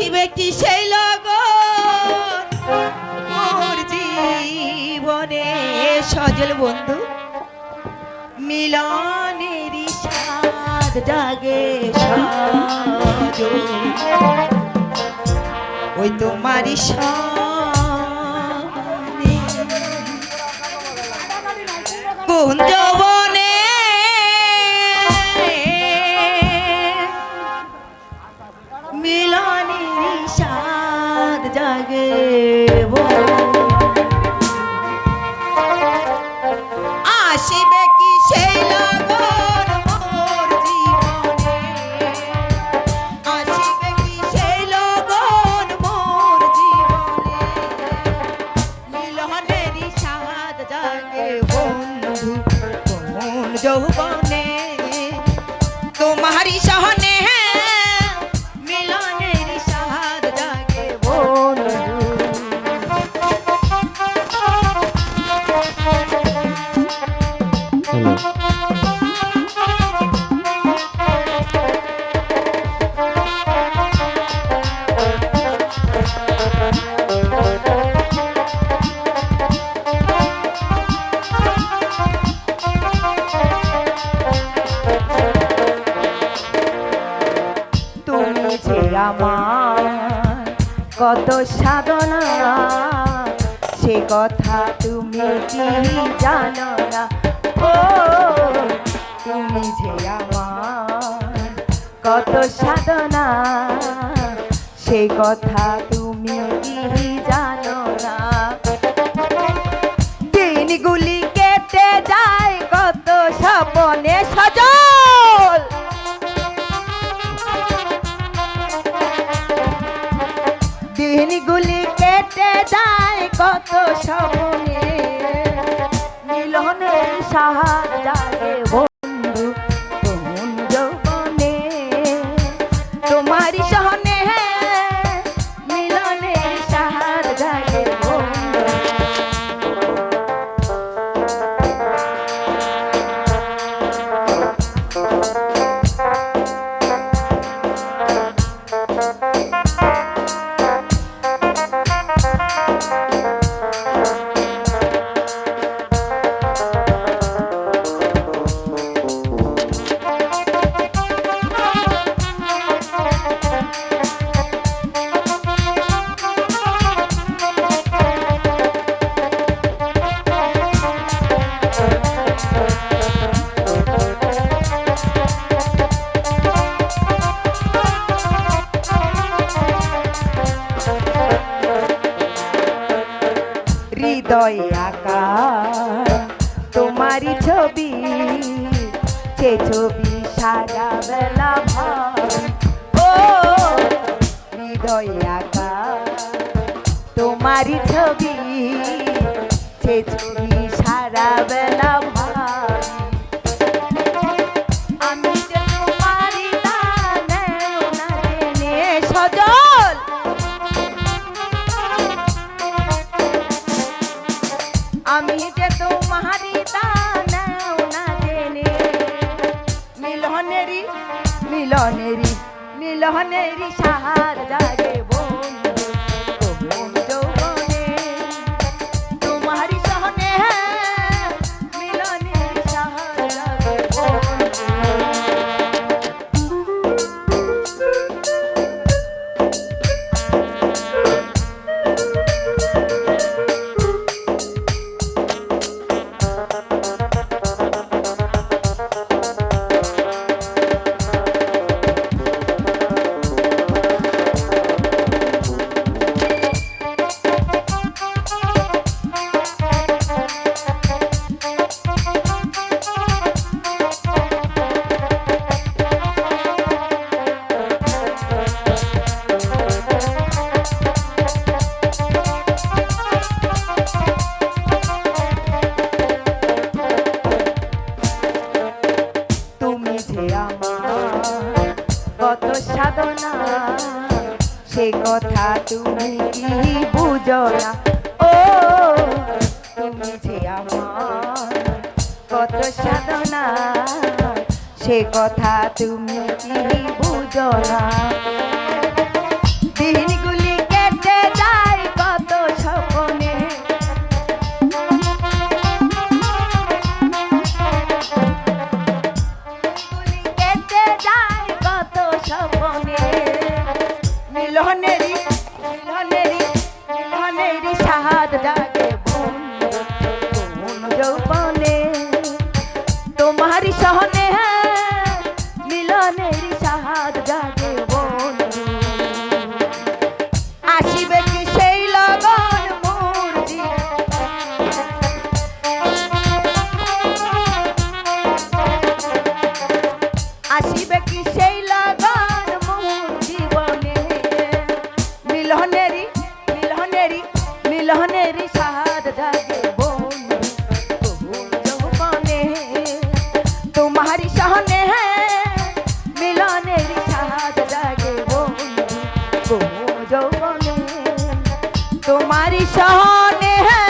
আসিবে কি সেই লগন মোর জীবনে সজল বন্ধু মিলনের সাদ জাগে ওই তোমারই সনে কুঞ্জবনে আমার কত সাধনা। সে কথা তুমি কি জানো না? ও, তুমি যে আমার কত সাধনা। সে কথা সাহায্যে হৃদয়ে ছবি, সে ছবি সারা বেলা ও, হৃদয়ে আঁকা তোমারই ছবি, সে ছবি সারা বেলা আমি না সজল মিলনেরি মিলনেরি সাহার জাগে বন্ধু। কত সাধনা, সে কথা তুমি কি বুঝো না? ও, তুমি যে কত সাধনা, সে কথা তুমি কি বুঝো না? মিলনেরি মিলনেরি মিলনেরি সাহাদ জাগে কোন যৌবনে। তোমারি সহনে মিলনেরি সাহাদ জাগে तुम्हारी सहने है।